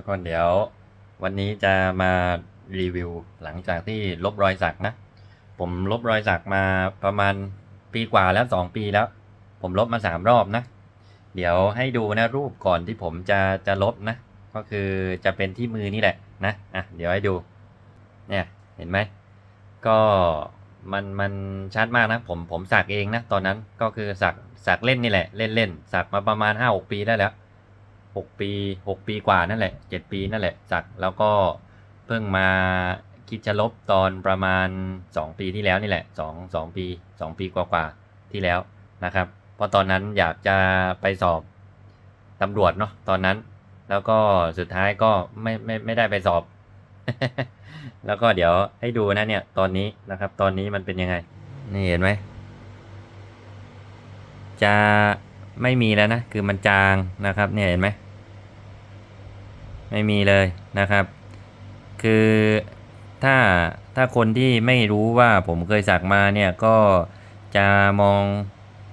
ทุกคนเดี๋ยว วันนี้จะมารีวิวหลังจากที่ลบรอยสักนะ ผมลบรอยสักมาประมาณปีกว่าแล้วสองปีแล้ว ผมลบมาสามรอบนะ เดี๋ยวให้ดูนะรูปก่อนที่ผมจะจะลบนะ ก็คือจะเป็นที่มือนี่แหละนะอะเดี๋ยวให้ดู เนี่ยเห็นไหมก็มันมันชัดมากนะผมผมสักเองนะตอนนั้นก็คือสักสักเล่นนี่แหละเล่นเล่นสักมาประมาณห้าหกปีได้แล้ว หกปีหกปีกว่านั่นแหละเจ็ดปีนั่นแหละสักแล้วก็เพิ่งมาคิดจะลบตอนประมาณสองปีที่แล้วนี่แหละสองสองปีสองปีกว่าๆที่แล้วนะครับ เพราะตอนนั้นอยากจะไปสอบตำรวจเนาะตอนนั้น แล้วก็สุดท้ายก็ไม่ไม่ไม่ได้ไปสอบ แล้วก็เดี๋ยวให้ดูนะเนี่ยตอนนี้นะครับ ตอนนี้มันเป็นยังไง นี่เห็นไหมจะ ไม่มีแล้วนะ คือมันจางนะครับเนี่ยเห็นไหมไม่มีเลยนะครับ คือถ้าถ้าคนที่ไม่รู้ว่าผมเคยสักมาเนี่ยก็จะมอง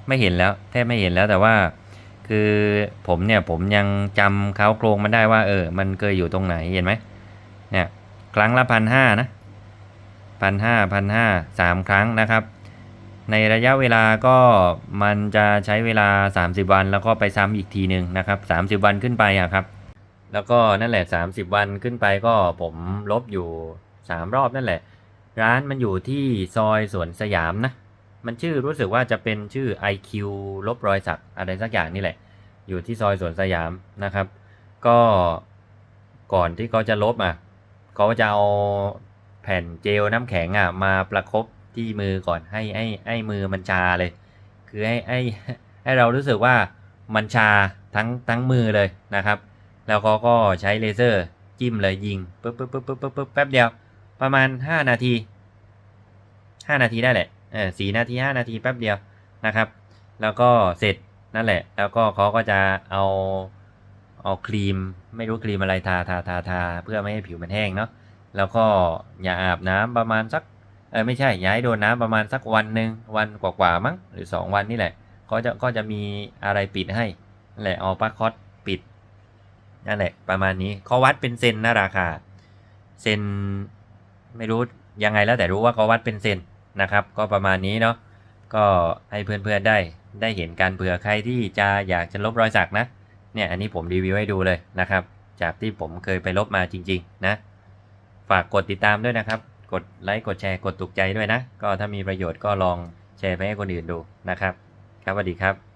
ไม่เห็นแล้วแทบไม่เห็นแล้วแต่ว่าคือผมเนี่ยผมยังจำเขาโครงมันได้ว่า เออ มันเคยอยู่ตรงไหนเห็นไหมเนี่ยครั้งละพันห้านะพันห้าพันห้าสามครั้งนะครับ ในระยะเวลาก็มันจะใช้เวลา 30 วัน แล้วก็ไปซ้ำอีกทีหนึ่งนะครับ30 วันขึ้นไปอะครับ แล้วก็นั่นแหละ 30 วันขึ้นไปก็ผมลบอยู่ 3 รอบนั่นแหละ ร้านมันอยู่ที่ซอยสวนสยามนะ มันชื่อรู้สึกว่าจะเป็นชื่อ IQ ลบรอยสักอะไรสักอย่างนี่แหละ อยู่ที่ซอยสวนสยามนะครับ ก็ก่อนที่เขาจะลบอะเขาจะเอาแผ่นเจลน้ำแข็งอะมาประคบ ที่มือก่อนให้ให้ให้มือมันชาเลย คือให้ให้ให้เรารู้สึกว่ามันชาทั้งทั้งมือเลยนะครับ แล้วเขาก็ใช้เลเซอร์จิ้มเลยยิงปึ๊บปึ๊บปึ๊บปึ๊บปึ๊บแป๊บเดียว ประมาณ 5 นาที 5 นาทีได้แหละเออสี่นาที 5 นาทีแป๊บเดียวนะครับ แล้วก็เสร็จนั่นแหละ แล้วก็เขาก็จะเอาเอาครีมไม่รู้ครีมอะไรทาทาทาทาเพื่อไม่ให้ผิวมันแห้งเนาะแล้วก็อย่าอาบน้ำประมาณสัก เออไม่ใช่ย่าให้โดนน้ำประมาณสักวันหนึ่งวันกว่าๆมั้งหรือ 2 วันนี่แหละ ก็จะก็จะมีอะไรปิดให้นั่นแหละเอาปาคอตปิดนั่นแหละประมาณนี้เขาวัดเป็นเซนนะราคา เซนไม่รู้ยังไงแล้วแต่รู้ว่าเขาวัดเป็นเซนนะครับ ก็ประมาณนี้เนาะก็ให้เพื่อนๆได้ได้เห็นกันเผื่อใครที่จะอยากจะลบรอยสักนะเนี่ยอันนี้ผมรีวิวให้ดูเลยนะครับ จากที่ผมเคยไปลบมาจริง ๆ นะ ฝากกดติดตามด้วยนะครับ กดไลค์กดแชร์กดถูกใจด้วยนะ ก็ถ้ามีประโยชน์ก็ลองแชร์ไปให้คนอื่นดูนะครับ ครับสวัสดีครับ